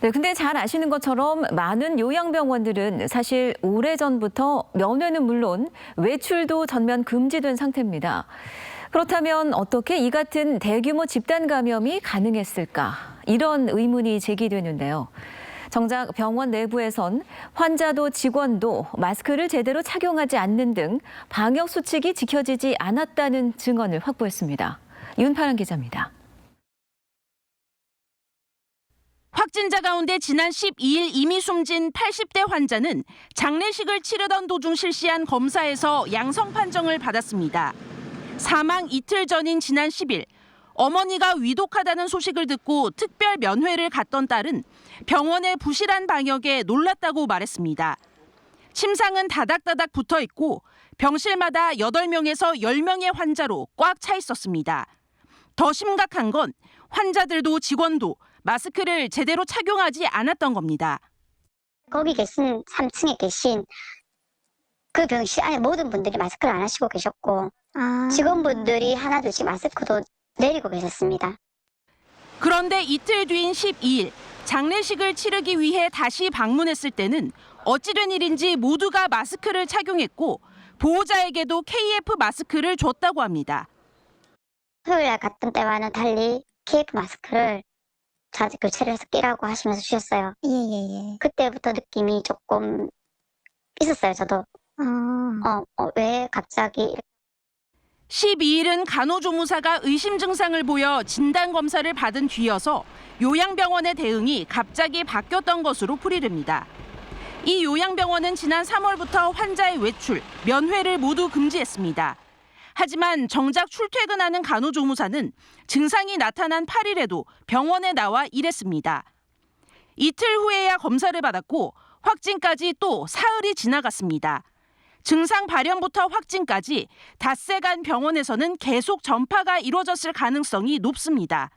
네, 근데 잘 아시는 것처럼 많은 요양병원들은 사실 오래전부터 면회는 물론 외출도 전면 금지된 상태입니다. 그렇다면 어떻게 이 같은 대규모 집단 감염이 가능했을까? 이런 의문이 제기되는데요. 정작 병원 내부에선 환자도 직원도 마스크를 제대로 착용하지 않는 등 방역 수칙이 지켜지지 않았다는 증언을 확보했습니다. 윤파란 기자입니다. 확진자 가운데 지난 12일 이미 숨진 80대 환자는 장례식을 치르던 도중 실시한 검사에서 양성 판정을 받았습니다. 사망 이틀 전인 지난 10일 어머니가 위독하다는 소식을 듣고 특별 면회를 갔던 딸은 병원의 부실한 방역에 놀랐다고 말했습니다. 침상은 다닥다닥 붙어 있고 병실마다 8명에서 10명의 환자로 꽉 차 있었습니다. 더 심각한 건 환자들도 직원도 마스크를 제대로 착용하지 않았던 겁니다. 거기 계신 3층에 계신 그 병실 안에 모든 분들이 마스크를 안 하시고 계셨고 직원분들이 하나둘씩 마스크도 내리고 계셨습니다. 그런데 이틀 뒤인 12일 장례식을 치르기 위해 다시 방문했을 때는 어찌된 일인지 모두가 마스크를 착용했고 보호자에게도 KF 마스크를 줬다고 합니다. 토요일 날 갔던 때와는 달리 KF 마스크를 자주 교체를 해서 끼라고 하시면서 주셨어요. 예 예 예. 그때부터 느낌이 조금 있었어요, 저도. 어. 어, 어, 왜 갑자기 12일은 간호조무사가 의심 증상을 보여 진단 검사를 받은 뒤여서 요양병원의 대응이 갑자기 바뀌었던 것으로 풀이됩니다. 이 요양병원은 지난 3월부터 환자의 외출, 면회를 모두 금지했습니다. 하지만 정작 출퇴근하는 간호조무사는 증상이 나타난 8일에도 병원에 나와 일했습니다. 이틀 후에야 검사를 받았고 확진까지 또 사흘이 지나갔습니다. 증상 발현부터 확진까지 닷새간 병원에서는 계속 전파가 이루어졌을 가능성이 높습니다.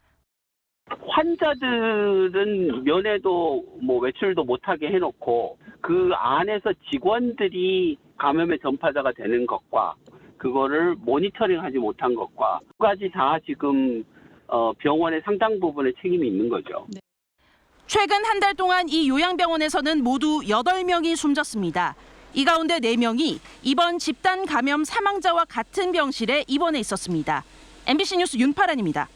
환자들은 면회도 뭐 외출도 못하게 해놓고 그 안에서 직원들이 감염의 전파자가 되는 것과 그거를 모니터링하지 못한 것과 두 가지 다 지금 어, 병원의 상당 부분의 책임이 있는 거죠. 최근 한 달 동안 이 요양병원에서는 모두 8명이 숨졌습니다. 이 가운데 4명이 이번 집단 감염 사망자와 같은 병실에 입원해 있었습니다. MBC 뉴스 윤파란입니다.